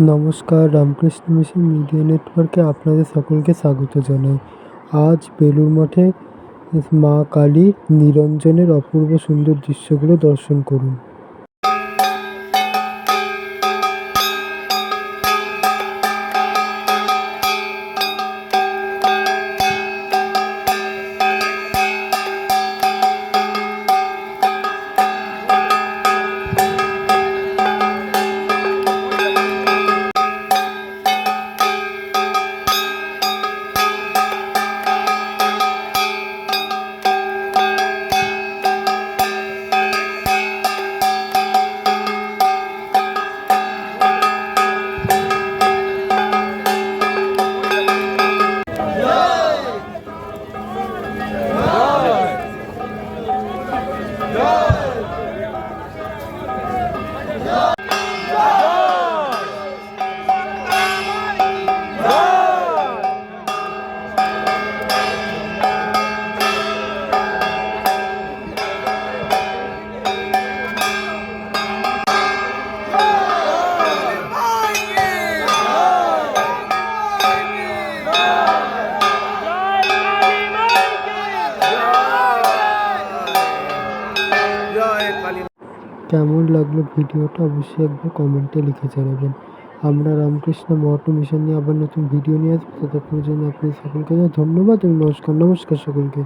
নমস্কার, Ramakrishna mission media নেটওয়ার্কে আপনাদের সকলকে স্বাগত জানাই। আজ বেলুর মঠে মা কালী নিরঞ্জনের অপূর্ব সুন্দর দৃশ্যগুলো দর্শন করুন। কেমন লাগল ভিডিওটা অবশ্যই একবার কমেন্টে লিখে জানাবেন। আমরা রামকৃষ্ণ মঠ মিশন নিয়ে আবার নতুন ভিডিও নিয়ে আসব। ততক্ষণের জন্য আপনাদের সকলকে ধন্যবাদ এবং নমস্কার নমস্কার সকলকে।